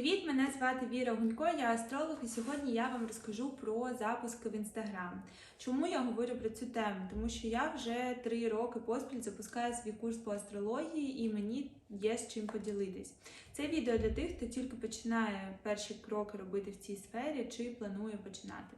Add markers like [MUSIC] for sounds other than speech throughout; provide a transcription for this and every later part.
Привіт, мене звати Віра Гунько, я астролог, і сьогодні я вам розкажу про запуски в інстаграм. Чому я говорю про цю тему? Тому що я вже три роки поспіль запускаю свій курс по астрології, і мені є з чим поділитись. Це відео для тих, хто тільки починає перші кроки робити в цій сфері чи планує починати.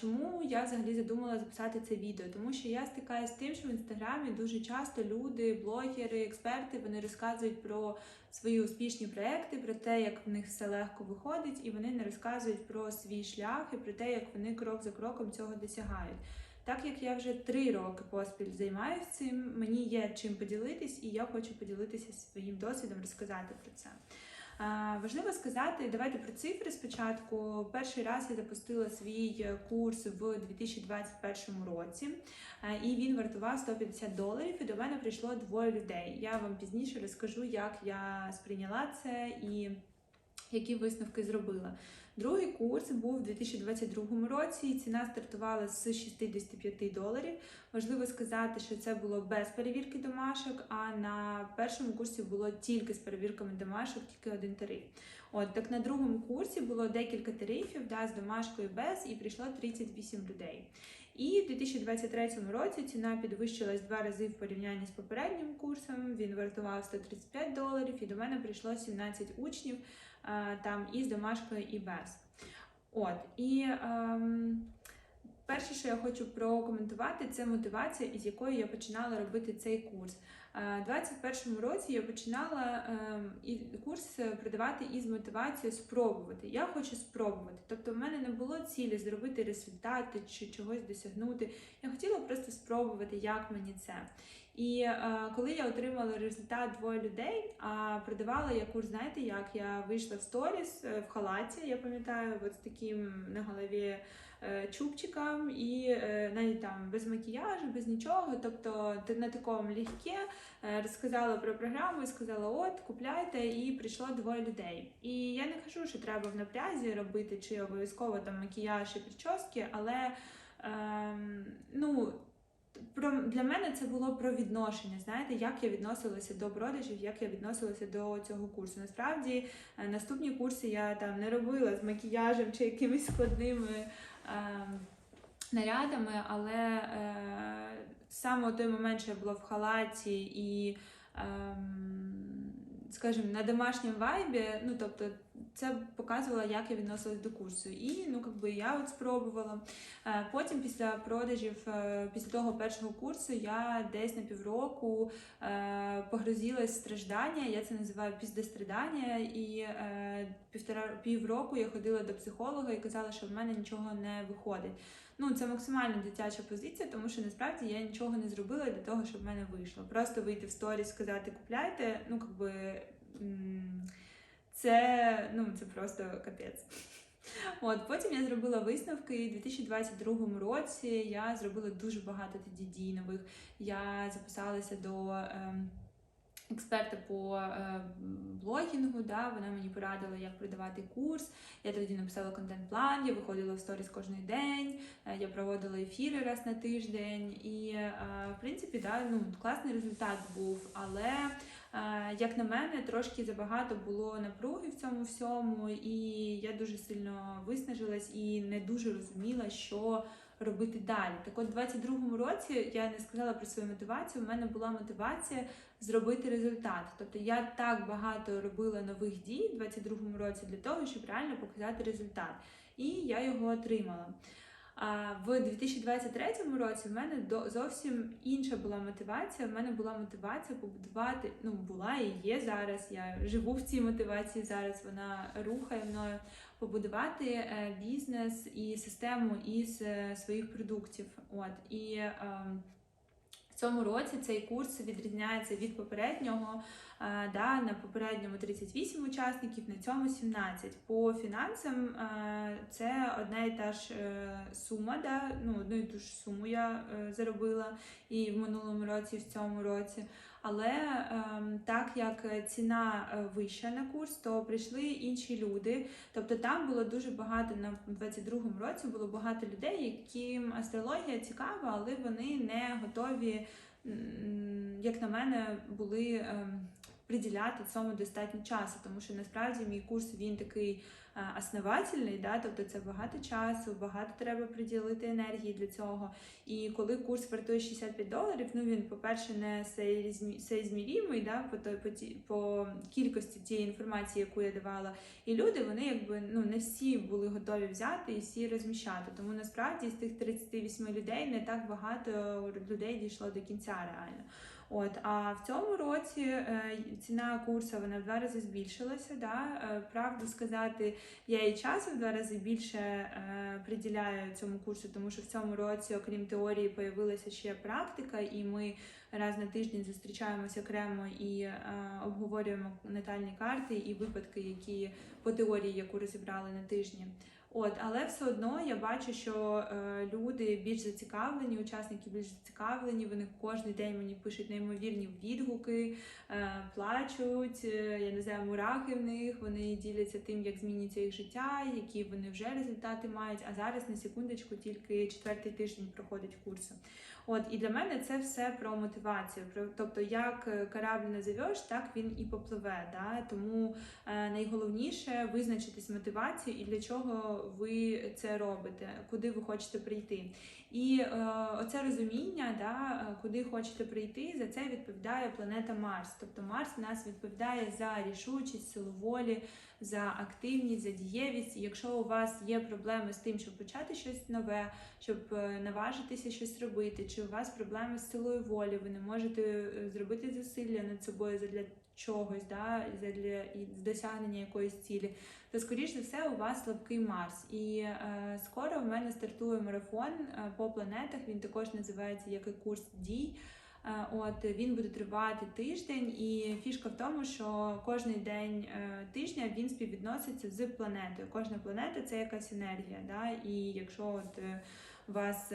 Чому я взагалі задумала записати це відео? Тому що я стикаюся з тим, що в інстаграмі дуже часто люди, блогери, експерти вони розказують про свої успішні проекти, про те, як в них все легко виходить, і вони не розказують про свій шлях і про те, як вони крок за кроком цього досягають. Так як я вже три роки поспіль займаюся цим, мені є чим поділитись, і я хочу поділитися своїм досвідом, розказати про це. Важливо сказати, давайте про цифри спочатку. Перший раз я запустила свій курс в 2021 році, і він вартував 150 доларів. І до мене прийшло двоє людей. Я вам пізніше розкажу, як я сприйняла це і які висновки зробила. Другий курс був у 2022 році. і Ціна стартувала з 65 доларів. Важливо сказати, що це було без перевірки домашок, а на першому курсі було тільки з перевірками домашок, тільки один тариф. От так на другому курсі було декілька тарифів, да, з домашкою без, і прийшло 38 людей. І в 2023 році ціна підвищилась два рази в порівнянні з попереднім курсом. Він вартував 135 доларів, і до мене прийшло 17 учнів там і з домашкою, і без. От і ем, перше, що я хочу прокоментувати, це мотивація, із якої я починала робити цей курс. У 2021 році я починала ем, курс продавати із мотивацією спробувати. Я хочу спробувати. Тобто, в мене не було цілі зробити результати чи чогось досягнути. Я хотіла просто спробувати, як мені це. І е, коли я отримала результат двоє людей, а продавала я курс, знаєте, як я вийшла в сторіс е, в халаті, я пам'ятаю, от з таким на голові е, чубчиком, і е, навіть там без макіяжу, без нічого. Тобто на такому легке е, розказала про програму і сказала: от, купляйте, і прийшло двоє людей. І я не кажу, що треба в напрязі робити, чи обов'язково там макіяж і прически, але ем, ну про для мене це було про відношення. Знаєте, як я відносилася до продажів, як я відносилася до цього курсу. Насправді, е, наступні курси я там не робила з макіяжем чи якимись складними е, нарядами, але е, саме той момент, що я була в халаті і. Е, Скажімо, на домашньому вайбі, ну тобто це показувало, як я відносилась до курсу. І ну якби я от спробувала. Е, потім, після продажів, е, після того першого курсу, я десь на півроку е, погрузилась страждання. Я це називаю піздестрадання. І півтора півроку я ходила до психолога і казала, що в мене нічого не виходить. Ну, це максимально дитяча позиція, тому що насправді я нічого не зробила для того, щоб в мене вийшло. Просто вийти в сторіс, сказати купляйте. Ну, якби це ну, це просто капець. От Потім я зробила висновки. і У 2022 році я зробила дуже багато тоді дій нових. Я записалася до. Е, Експерта по е, блогінгу, да, вона мені порадила, як продавати курс. Я тоді написала контент-план, я виходила в сторіс кожен день, е, я проводила ефіри раз на тиждень. І, е, в принципі, да, ну, класний результат був. Але, як на мене, трошки забагато було напруги в цьому всьому, і я дуже сильно виснажилась і не дуже розуміла, що робити далі. Так от, у 22-му році я не сказала про свою мотивацію. У мене була мотивація зробити результат. Тобто я так багато робила нових дій у 22-му році для того, щоб реально показати результат. І я його отримала. А в 2023 році в мене зовсім інша була мотивація. В мене була мотивація побудувати. Ну, була і є зараз. Я живу в цій мотивації зараз. Вона рухає мною побудувати е, бізнес і систему із е, своїх продуктів. От і ем, в цьому році цей курс відрізняється від попереднього. Да, На попередньому 38 учасників, на цьому 17. По фінансам це одна і та ж е, сума, да, ну, одну і ту ж суму я е, заробила і в минулому році, і в цьому році. Але ем, так як ціна е, вища на курс, то прийшли інші люди. Тобто там було дуже багато на 22-му році було багато людей, яким астрологія цікава, але вони не готові, як на мене, були. Приділяти цьому достатньо часу, тому що насправді мій курс він такий е, основательний, да, тобто це багато часу, багато треба приділити енергії для цього. І коли курс вартує 65 доларів, ну він, по-перше, не сейзмі- сейзмірімий, да, по, той- по, по кількості тієї інформації, яку я давала. І люди, вони якби ну не всі були готові взяти і всі розміщати. Тому насправді з тих 38 людей не так багато людей дійшло до кінця реально. От, а в цьому році е, ціна курсу вона в два рази збільшилася. Да? Е, правду сказати, я і часу в два рази більше е, приділяю цьому курсу, тому що в цьому році, окрім теорії, появилася ще практика, і ми раз на тиждень зустрічаємося окремо і обговорюємо натальні карти і випадки, які по теорії, яку розібрали на тижні. От, але все одно я бачу, що е, люди більш зацікавлені, учасники більш зацікавлені. Вони кожен день мені пишуть неймовірні відгуки, е, плачуть. е, я не знаю, мурахи в них. Вони діляться тим, як зміниться їх життя, які вони вже результати мають. А зараз на секундочку тільки четвертий тиждень проходить курси. От і для мене це все про мотивацію. Про тобто, як е, корабль назовеш, так він і попливе. Да? Тому е, найголовніше визначитись мотивацією і для чого ви це робите, куди ви хочете прийти. І е, оце розуміння, да, е, куди хочете прийти, за це відповідає планета Марс. Тобто Марс нас відповідає за рішучість, силу волі, за активність, за дієвість. Якщо у вас є проблеми з тим, щоб почати щось нове, щоб е, наважитися щось робити, чи у вас проблеми з силою волі, ви не можете е, зробити зусилля над собою задля чогось, да, задля досягнення якоїсь цілі, то скоріш за все у вас слабкий Марс. І е, скоро в мене стартує марафон е, по планетах. Він також називається як і курс дій. Е, От він буде тривати тиждень, і фішка в тому, що кожен день е, тижня він співвідноситься з планетою. Кожна планета це якась енергія. Да? І якщо от е, вас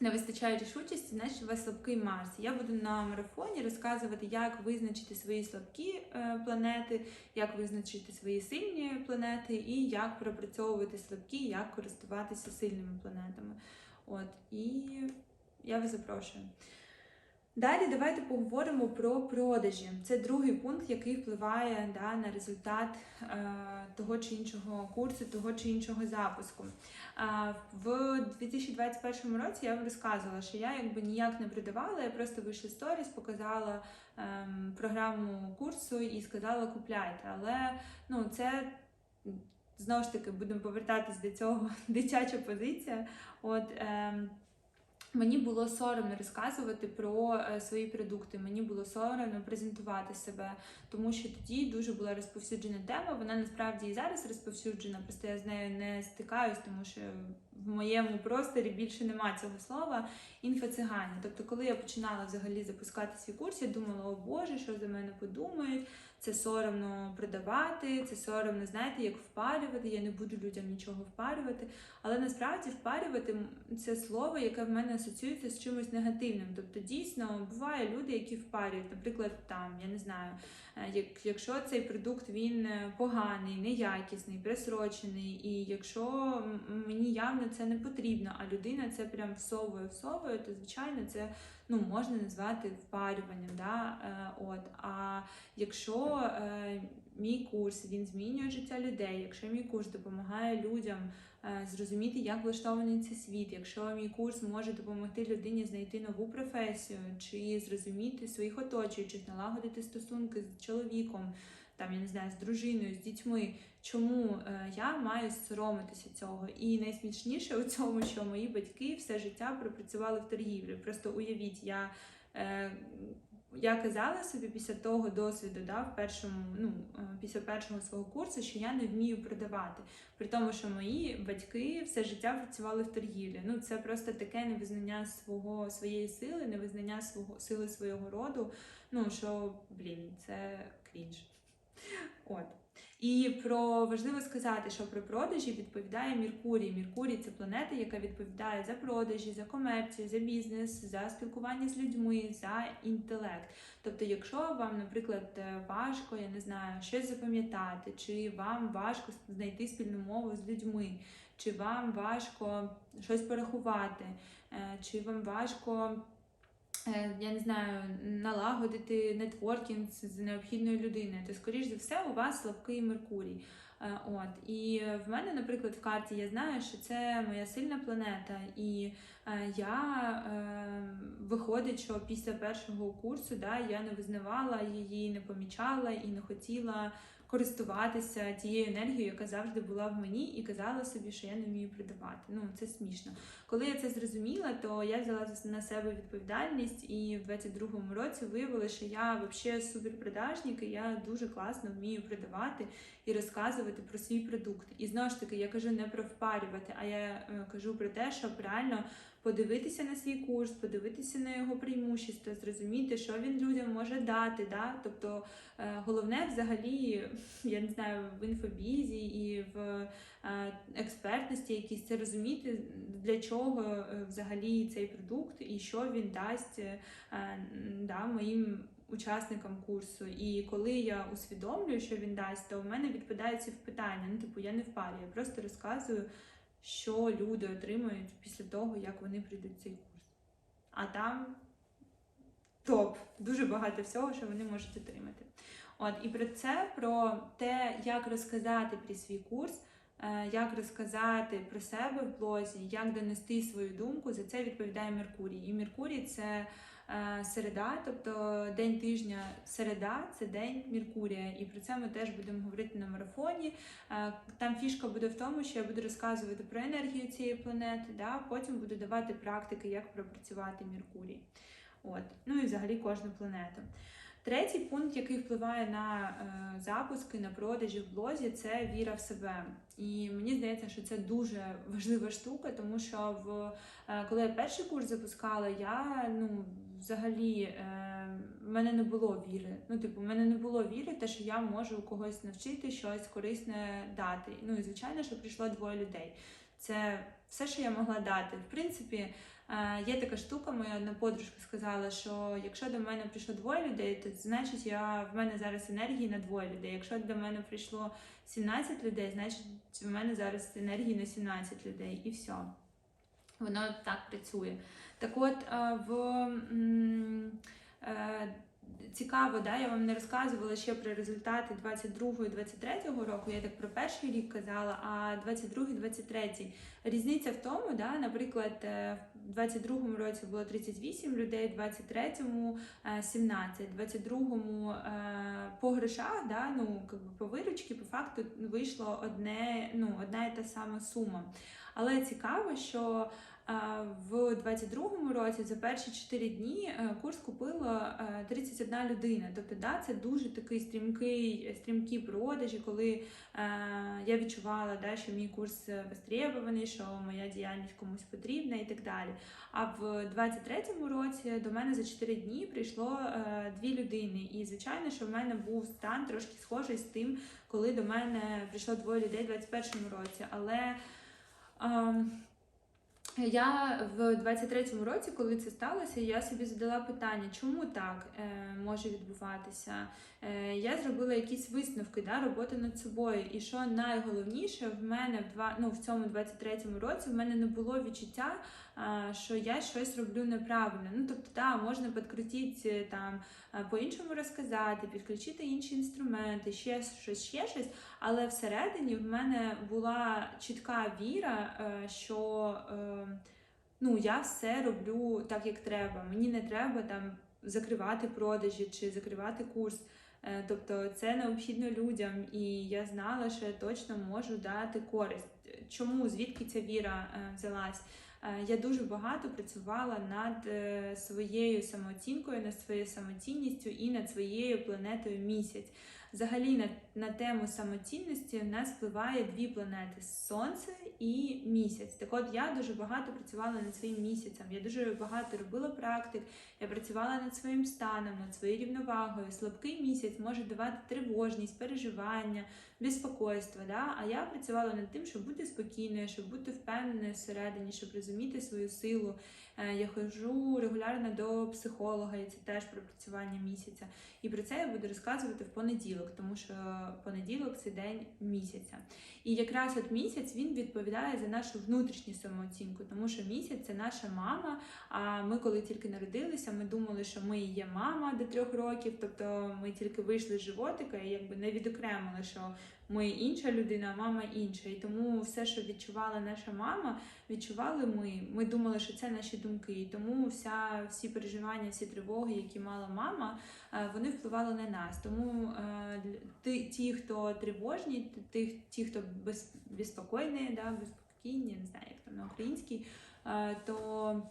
не вистачає рішучості, значить у вас слабкий Марс. Я буду на марафоні розказувати, як визначити свої слабкі планети, як визначити свої сильні планети і як пропрацьовувати слабкі, як користуватися сильними планетами. От і я вас запрошую. Далі давайте поговоримо про продажі. Це другий пункт, який впливає да, на результат е, того чи іншого курсу, того чи іншого запуску. Е, в 2021 році я вам розказувала, що я якби ніяк не продавала, я просто вийшла сторіс, показала е, програму курсу і сказала купляйте. Але ну, це знову ж таки будемо повертатись до цього [LAUGHS] дитяча позиція. От, е, Мені було соромно розказувати про е, свої продукти. Мені було соромно презентувати себе, тому що тоді дуже була розповсюджена тема. Вона насправді і зараз розповсюджена, просто я з нею не стикаюсь, тому що в моєму просторі більше нема цього слова інфоцигані. Тобто, коли я починала взагалі запускати свій курс, я думала, о Боже, що за мене подумають. Це соромно продавати, це соромно, знаєте, як впарювати. Я не буду людям нічого впарювати. Але насправді впарювати це слово, яке в мене асоціюється з чимось негативним. Тобто, дійсно буває люди, які впарюють. Наприклад, там я не знаю, якщо цей продукт він е, поганий, неякісний, присрочений, і якщо мені явно це не потрібно, а людина це прям всовує, всовує, то звичайно це ну можна назвати впарюванням. Да? Е, От а якщо е, мій курс він змінює життя людей, якщо мій курс допомагає людям е, зрозуміти, як влаштований цей світ, якщо мій курс може допомогти людині знайти нову професію чи зрозуміти своїх оточуючих, налагодити стосунки з чоловіком, там я не знаю, з дружиною, з дітьми. Чому е, я маю соромитися цього? І найсмішніше у цьому, що мої батьки все життя пропрацювали в торгівлі. Просто уявіть, я. Я казала собі після того досвіду, да, в першому, ну, е, після першого свого курсу, що я не вмію продавати. При тому, що мої батьки все життя працювали в торгівлі. Ну, це просто таке невизнання свого, своєї сили, невизнання свого сили свого роду. Ну, що, блін, це крінж. От. І про важливо сказати, що про продажі відповідає Меркурій. Меркурій це планета, яка відповідає за продажі, за комерцію, за бізнес, за спілкування з людьми, за інтелект. Тобто, якщо вам, наприклад, е, важко, я не знаю, щось запам'ятати, чи вам важко знайти спільну мову з людьми, чи вам важко щось порахувати, е, чи вам важко я не знаю, налагодити нетворкінг з необхідною людиною, то, скоріш за все, у вас слабкий Меркурій. Е, От. І в мене, наприклад, в карті я знаю, що це моя сильна планета, і е, я е, виходить, що після першого курсу да, я не визнавала її, не помічала і не хотіла користуватися тією енергією, яка завжди була в мені, і казала собі, що я не вмію продавати. Ну це смішно. Коли я це зрозуміла, то я взяла на себе відповідальність, і в 22-му році виявила, що я взагалі суперпродажник, і я дуже класно вмію продавати і розказувати про свій продукт. І знову ж таки, я кажу не про впарювати, а я е, кажу про те, щоб реально подивитися на свій курс, подивитися на його преимущества, зрозуміти, що він людям може дати. Да? Тобто е, головне взагалі, я не знаю, в інфобізі і в е, експертності якісь це розуміти, для чого е, взагалі цей продукт і що він дасть да, моїм. Учасникам курсу, і коли я усвідомлюю, що він дасть, то в мене відпадають ці питання. Ну, типу, я не в парі, я просто розказую, що люди отримують після того, як вони прийдуть цей курс. А там топ, дуже багато всього, що вони можуть отримати. От, і про це, про те, як розказати про свій курс, е, як розказати про себе в блозі, як донести свою думку, за це відповідає Меркурій. І Меркурій це середа, тобто день тижня, середа це день Меркурія. І про це ми теж будемо говорити на марафоні. Е, Там фішка буде в тому, що я буду розказувати про енергію цієї планети, да? потім буду давати практики, як пропрацювати Меркурій. От. Ну і взагалі кожну планету. Третій пункт, який впливає на е, запуски, на продажі в блозі, це віра в себе. І мені здається, що це дуже важлива штука, тому що в е, коли я перший курс запускала, я ну взагалі е, в мене не було віри. Ну, типу, в мене не було віри, те, що я можу когось навчити щось корисне дати. Ну і звичайно, що прийшло двоє людей. Це все, що я могла дати. В принципі. Е, Є така штука, моя одна подружка сказала, що якщо до мене прийшло двоє людей, то значить я в мене зараз енергії на двоє людей. Якщо до мене прийшло 17 людей, значить в мене зараз енергії на 17 людей, і все. Воно так працює. Так от е, в е, цікаво, да, я вам не розказувала ще про результати 22 і 23 року. Я так про перший рік казала, а 22 23 Різниця в тому, да, наприклад, е, в 22-му році було 38 людей, в 23-му 17, в 22-му е, по грошах, да, ну, по виручці, по факту вийшло одне, ну, одна і та сама сума. Але цікаво, що в 22-му році за перші 4 дні е, курс купила 31 людина. Тобто, да, це дуже такий стрімкий, стрімкі продажі, коли е, я відчувала, да, що мій курс востребований, що моя діяльність комусь потрібна і так далі. А в 23-му році до мене за 4 дні прийшло е, дві людини. І, звичайно, що в мене був стан трошки схожий з тим, коли до мене прийшло двоє людей в 21-му році. Але я в 23-му році, коли це сталося, я собі задала питання, чому так е, може відбуватися. Е, Я зробила якісь висновки, да, роботи над собою. І що найголовніше в мене в два, ну, в цьому 23-му році в мене не було відчуття, що я щось роблю неправильно. Ну, тобто, да, можна підкрутити там е, по-іншому розказати, підключити інші інструменти, ще щось, ще щось. Але всередині в мене була чітка віра, е, що. Е, ну, я все роблю так, як треба. Мені не треба там закривати продажі чи закривати курс. Е, тобто це необхідно людям, і я знала, що я точно можу дати користь. Чому звідки ця віра е, взялась? Е, я дуже багато працювала над своєю самооцінкою, над своєю самоцінністю і над своєю планетою місяць. Взагалі на на тему самоцінності в нас впливає дві планети сонце і місяць. Так от я дуже багато працювала над своїм місяцем. Я дуже багато робила практик, я працювала над своїм станом, над своєю рівновагою. Слабкий місяць може давати тривожність, переживання, безпокойство. Да? А я працювала над тим, щоб бути спокійною, щоб бути впевненою всередині, щоб розуміти свою силу. Е, я ходжу регулярно до психолога, і це теж пропрацювання місяця. І про це я буду розказувати в понеділок, тому що понеділок це день місяця. І якраз от місяць він відповідає за нашу внутрішню самооцінку, тому що місяць це наша мама. А ми, коли тільки народилися, ми думали, що ми є мама до трьох років, тобто ми тільки вийшли з животика і якби не відокремили, що ми інша людина, мама інша. І тому все, що відчувала наша мама, відчували ми. Ми думали, що це наші думки. І тому вся всі переживання, всі тривоги, які мала мама, е, вони впливали на нас. Тому е, ті, хто тривожні, ті, ті хто без, безпокійні, да, безпокійні, не знаю, як там на українській, е, то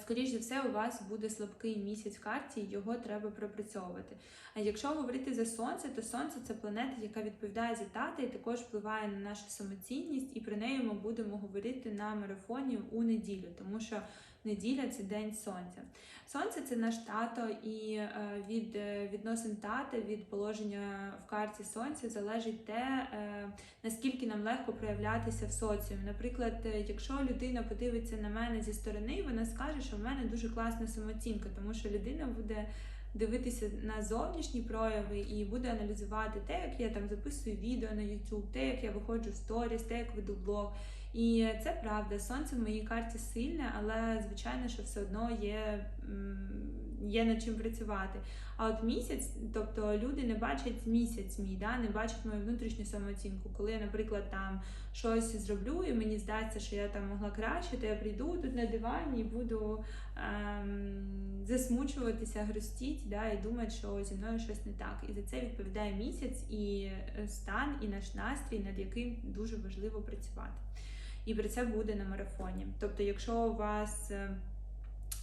Скоріш за все, у вас буде слабкий місяць в карті, його треба пропрацьовувати. А якщо говорити за сонце, то сонце це планета, яка відповідає за тата і також впливає на нашу самоцінність, і про неї ми будемо говорити на марафоні у неділю, тому що неділя це день сонця. Сонце це наш тато, і е, від е, відносин тата, від положення в карті сонця залежить те, е, наскільки нам легко проявлятися в соціумі. Наприклад, якщо людина подивиться на мене зі сторони, вона скаже, що в мене дуже класна самооцінка, тому що людина буде дивитися на зовнішні прояви і буде аналізувати те, як я там записую відео на YouTube, те, як я виходжу в сторіс, те, як веду блог. І це правда, сонце в моїй карті сильне, але звичайно, що все одно є, є над чим працювати. А от місяць, тобто люди не бачать місяць мій, да, не бачать мою внутрішню самооцінку. Коли я, наприклад, там щось зроблю, і мені здається, що я там могла краще, то я прийду тут на дивані і буду ем, засмучуватися, грустіть, да, і думати, що зі мною щось не так. І за це відповідає місяць і е, стан, і наш настрій, над яким дуже важливо працювати. І про це буде на марафоні. Тобто, якщо у вас е,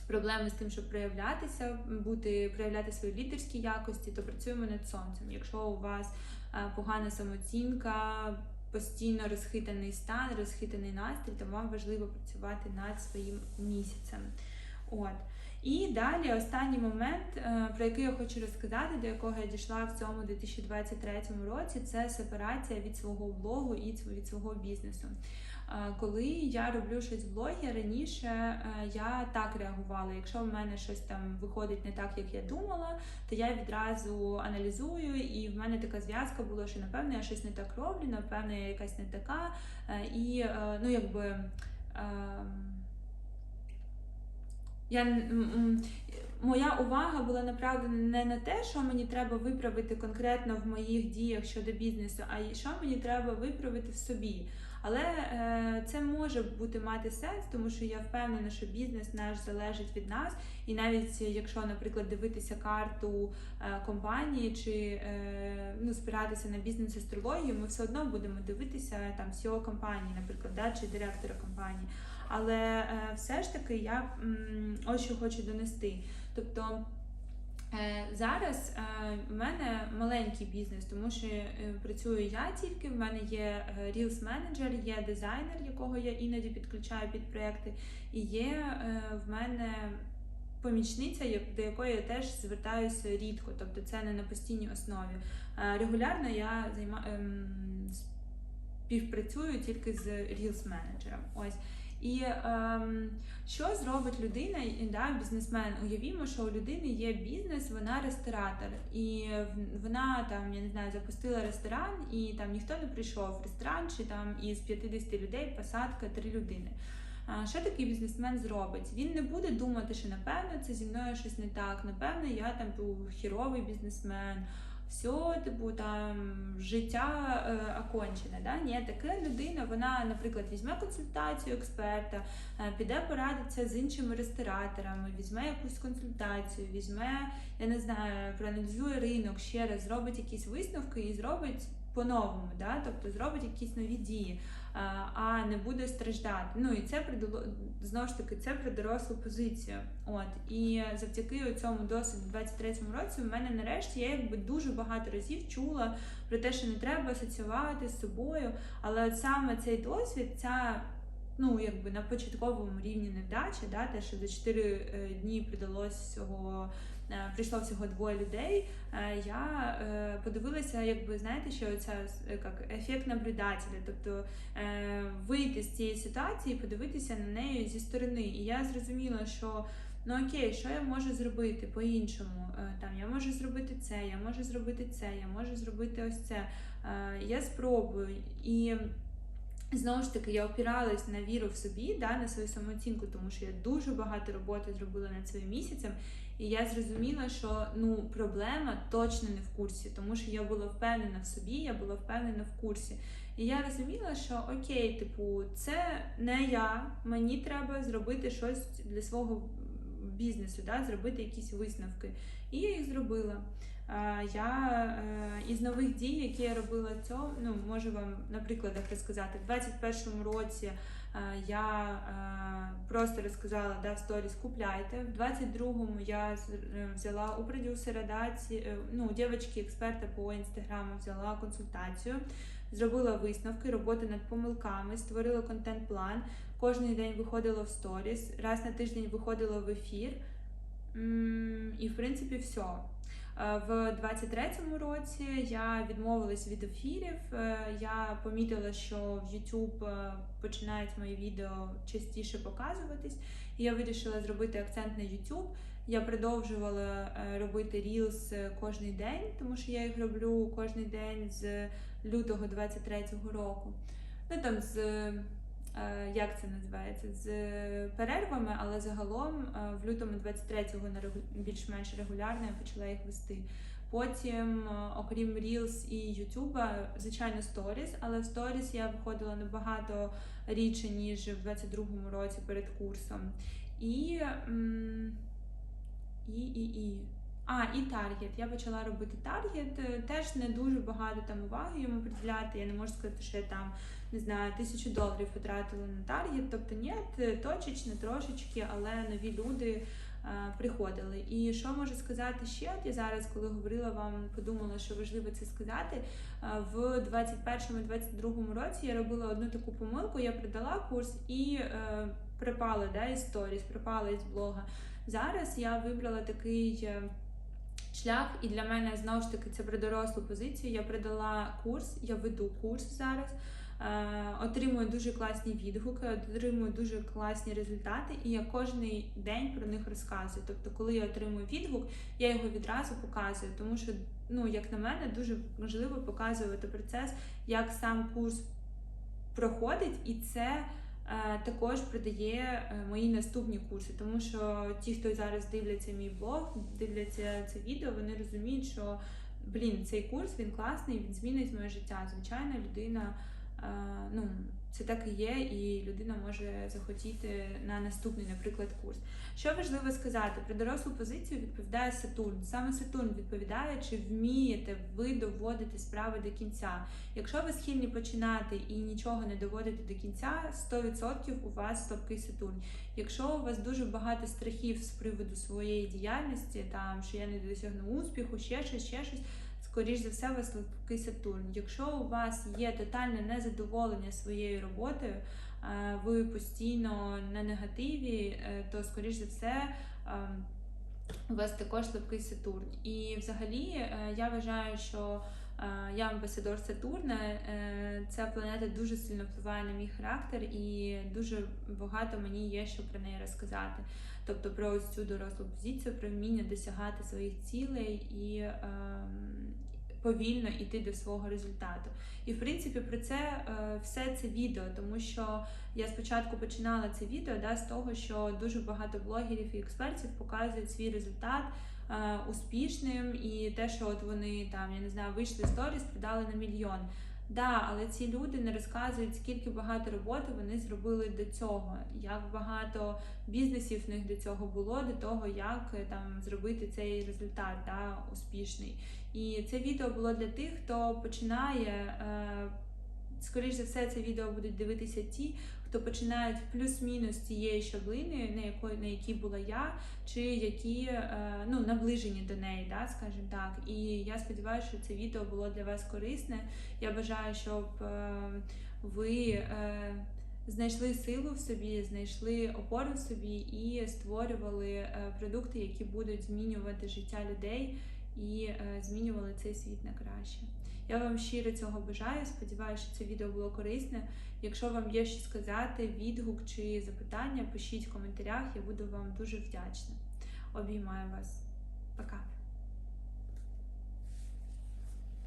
проблеми з тим, щоб проявлятися, бути, проявляти свої лідерські якості, то працюємо над сонцем. Якщо у вас е, погана самооцінка, постійно розхитаний стан, розхитаний настрій, то вам важливо працювати над своїм місяцем. От. І далі останній момент, е, про який я хочу розказати, до якого я дійшла в цьому 2023 році, це сепарація від свого блогу і від свого бізнесу. Е, Коли я роблю щось в блогі, раніше е, я так реагувала. Якщо в мене щось там виходить не так, як я думала, то я відразу аналізую, і в мене така зв'язка була, що напевно я щось не так роблю, напевно, я якась не така. І ну якби. Я моя увага була направлена не на те, що мені треба виправити конкретно в моїх діях щодо бізнесу, а й що мені треба виправити в собі. Але е, це може бути мати сенс, тому що я впевнена, що бізнес наш залежить від нас. І навіть якщо, наприклад, дивитися карту е, компанії чи е, ну, спиратися на бізнес-астрологію, ми все одно будемо дивитися там CEO компанії, наприклад, да, чи директора компанії. Але все ж таки я ось що хочу донести. Тобто зараз е, в мене маленький бізнес, тому що е, працюю я тільки. В мене є е, Reels менеджер, є дизайнер, якого я іноді підключаю під проекти, і є е, в мене. Помічниця, до якої я теж звертаюся рідко, тобто це не на постійній основі. Е, Регулярно я займа... ем, співпрацюю тільки з Reels менеджером. Ось. І ем, що зробить людина, да, бізнесмен? Уявімо, що у людини є бізнес, вона ресторатор, і вона там, я не знаю, запустила ресторан, і там ніхто не прийшов в ресторан, чи там із 50 людей посадка три людини. Що такий бізнесмен зробить? Він не буде думати, що напевно це зі мною щось не так, напевно, я там був хіровий бізнесмен. Все, типу, там життя е, окончене. Да? Ні, така людина, вона, наприклад, візьме консультацію експерта, е, піде порадиться з іншими рестораторами, візьме якусь консультацію, візьме, я не знаю, проаналізує ринок ще раз, зробить якісь висновки і зробить по-новому, да? тобто зробить якісь нові дії, а не буде страждати. Ну і це придало знову ж таки це про дорослу позицію. От і завдяки цьому досвіду в 23-му році, в мене нарешті я якби дуже багато разів чула про те, що не треба асоціювати з собою, але от саме цей досвід, ця ну якби на початковому рівні невдача, да, те, що за 4 дні придалось всього. е, Прийшло всього двоє людей. е, Я е, подивилася, якби знаєте, що це як ефект наблюдателя, тобто е, вийти з цієї ситуації, подивитися на неї зі сторони. І я зрозуміла, що Ну окей, що я можу зробити по-іншому? Е, Там я можу зробити це, я можу зробити це, я можу зробити ось це. Е, Я спробую. І знову ж таки я опиралась на віру в собі, да, на свою самооцінку, тому що я дуже багато роботи зробила над своїм місяцем. І я зрозуміла, що ну проблема точно не в курсі, тому що я була впевнена в собі, я була впевнена в курсі. І я розуміла, що окей, типу, це не я, мені треба зробити щось для свого бізнесу, да, зробити якісь висновки. І я їх зробила. Я е, із нових дій, які я робила цього, ну можу вам на прикладах розказати. В 21-му році е, я е, просто розказала да, сторіс купляйте. В 22-му я взяла у продюсера да, ці, ну, у дівчинки експерта по інстаграму взяла консультацію, зробила висновки, роботи над помилками, створила контент-план. Кожний день виходила в сторіс, раз на тиждень виходила в ефір. І в принципі все. Е, В 23-му році я відмовилась від ефірів. Е, Я помітила, що в YouTube е, починають мої відео частіше показуватись. І я вирішила зробити акцент на YouTube. Я продовжувала робити Reels кожен день, тому що я їх роблю кожен день з лютого 23-го року. Ну там з як це називається? З перервами, але загалом е, в лютому 23-го на більш-менш регулярно я почала їх вести. Потім, е, окрім Reels і YouTube, звичайно, Stories, але в Stories я виходила набагато рідше, ніж в 22-му році перед курсом. І, і, і, і. А, і таргет. Я почала робити таргет. Е, Теж не дуже багато там уваги йому приділяти. Я не можу сказати, що я там не знаю, тисячу доларів потратила на таргет. Тобто ні, точечно, трошечки, але нові люди е, приходили. І що можу сказати ще? От я зараз, коли говорила вам, подумала, що важливо це сказати. Е, В 21-22 році я робила одну таку помилку. Я продала курс і е, припала да, із сторіс, припала із блога. Зараз я вибрала такий. е, Шлях, і для мене знову ж таки це про дорослу позицію. Я продала курс, я веду курс зараз, е, отримую дуже класні відгуки, отримую дуже класні результати, і я кожен день про них розказую. Тобто, коли я отримую відгук, я його відразу показую, тому що, ну як на мене, дуже важливо показувати процес, як сам курс проходить, і це. е, Також продає е, мої наступні курси, тому що ті, хто зараз дивляться мій блог, дивляться це відео, вони розуміють, що блін, цей курс він класний, він змінить моє життя. Звичайно, людина, е, ну це так і є, і людина може захотіти на наступний, наприклад, курс. Що важливо сказати, про дорослу позицію відповідає Сатурн. Саме Сатурн відповідає, чи вмієте ви доводити справи до кінця. Якщо ви схильні починати і нічого не доводити до кінця, 100% у вас слабкий Сатурн. Якщо у вас дуже багато страхів з приводу своєї діяльності, там що я не досягну успіху, ще щось, ще щось. Скоріш за все, у вас слабкий Сатурн. Якщо у вас є тотальне незадоволення своєю роботою, е, ви постійно на негативі, е, то скоріш за все. ем, у вас також слабкий Сатурн. І взагалі е, я вважаю, що е, я амбасадор Сатурна. Е, Ця планета дуже сильно впливає на мій характер, і дуже багато мені є що про неї розказати. Тобто про ось цю дорослу позицію, про вміння досягати своїх цілей і ем, повільно йти до свого результату. І в принципі про це е, все це відео, тому що я спочатку починала це відео да, з того, що дуже багато блогерів і експертів показують свій результат успішним, і те, що от вони там, я не знаю, вийшли в сторіс, продали на мільйон. Да, але ці люди не розказують, скільки багато роботи вони зробили до цього, як багато бізнесів в них до цього було, до того, як е, там зробити цей результат да, успішний. І це відео було для тих, хто починає. Е, скоріш за все, це відео будуть дивитися ті, хто починають плюс-мінус цієї щаблини, на якої на якій була я, чи які е, ну наближені до неї, да, скажімо так. І я сподіваюся, що це відео було для вас корисне. Я бажаю, щоб е, ви е, знайшли силу в собі, знайшли опору в собі і створювали продукти, які будуть змінювати життя людей і змінювали цей світ на краще. Я вам щиро цього бажаю. Сподіваюся, що це відео було корисне. Якщо вам є що сказати, відгук чи запитання, пишіть в коментарях, я буду вам дуже вдячна. Обіймаю вас. Пока!